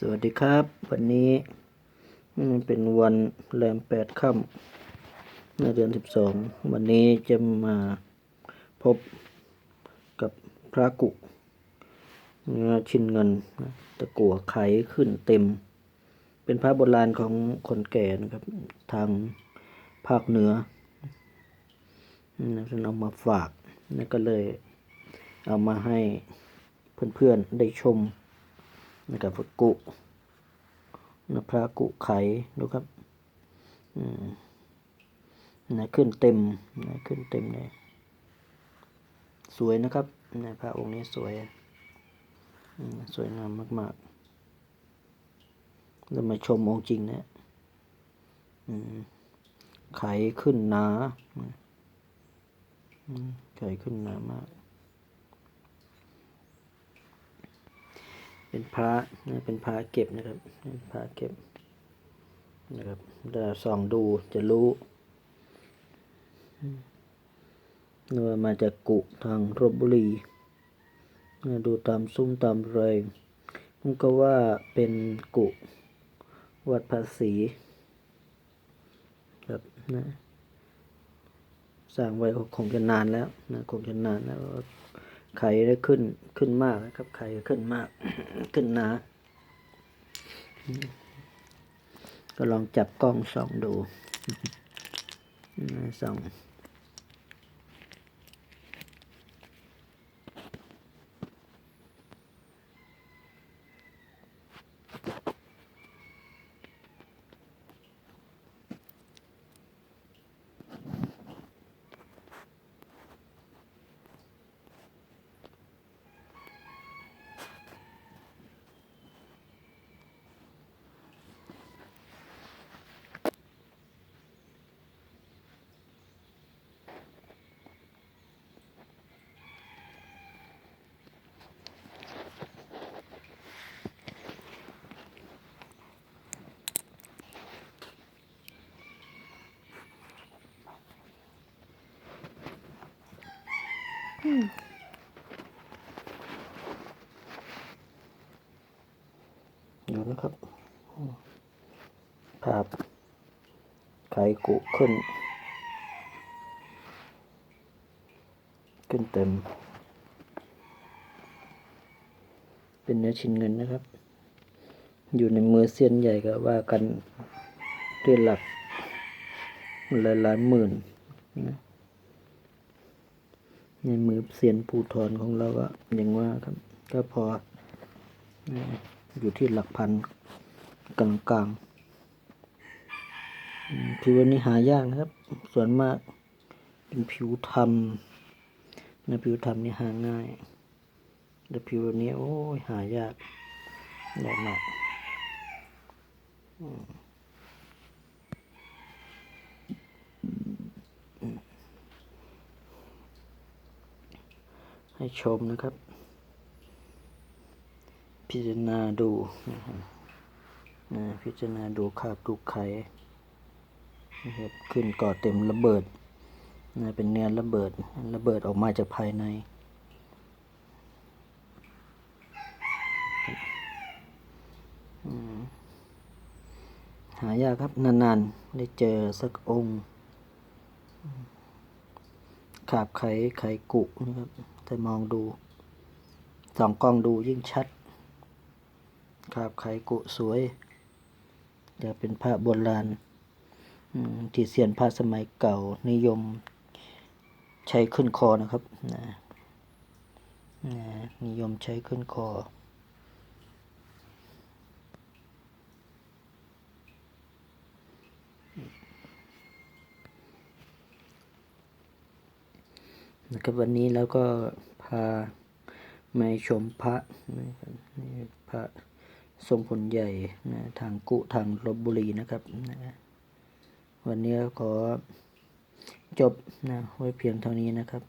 สวัสดีครับ วันนี้เป็นวันแรมแปดค่ำในเดือนสิบสองวันนี้จะมาพบกับพระกุชินเงินนะตะกั่วไขขึ้นเต็ม เป็นพระโบราณของคนแก่นะครับ ทางภาคเหนือนะฉันเอามาฝากนะก็เลยเอามาให้เพื่อนๆได้ชม นะครับพระกุนะพระกุไขดูครับอืมนะขึ้นเต็มนะขึ้นเต็มเลย สวยนะครับนะพระองค์นี้สวยอืมสวยงามมากๆแล้วมาชมองค์จริงนะอืมไขขึ้นหนาอืมไขขึ้นหนามาก เป็นพระนะเป็นพระเก็บนะครับเป็นพระเก็บนะครับถ้าส่องดูจะรู้เนื้อมาจากกุทางรบบุรีนะดูตามซุ้มตามแรงมันก็ว่าเป็นกุวัดภาษีครับนะสร้างไว้คงจะนานแล้วนะคงจะนานแล้ว ไข่ได้ขึ้นขึ้นมากนะครับ ไข่ขึ้นมาก ขึ้นหนาก็ลองจับกล้องส่องดูส่อง ดูนะครับภาพไข่กุขึ้น ขึ้นเต็ม เป็นเนื้อชิ้นเงินนะครับ อยู่ในมือเซียนใหญ่ก็ว่ากันด้วยหลักหลายหลายหมื่นนะ ในมือเซียนภูทรของเราก็อย่างว่าครับ ก็พออยู่ที่หลักพันกลางกลางๆผิวนี้หายากนะครับ ส่วนมากเป็นผิวทำนะผิวทำนี่หาง่าย แต่ผิวนี้โอ้ยหายากยากมาก ให้ชมนะครับ พิจารณาดูนะครับพิจารณาดูคาบดูไขนะครับขึ้นก่อเต็มระเบิดนะเป็นเนื้อระเบิดระเบิดออกมาจากภายในหายากครับนานๆ ได้เจอสักองค์ ขาบไขไขกุนะครับ แต่มองดูสองกล้องดูยิ่งชัดขาบไขกุสวยจะเป็นพระโบราณที่เสียนพระสมัยเก่านิยมใช้ขึ้นคอนะครับนะนะนิยมใช้ขึ้นคอ นะครับวันนี้แล้วก็พามาชมพระนะครับนี่พระทรงผลใหญ่นะทางกุทางลบบุรีนะครับนะวันนี้ขอจบนะไว้เพียงเท่านี้นะครับ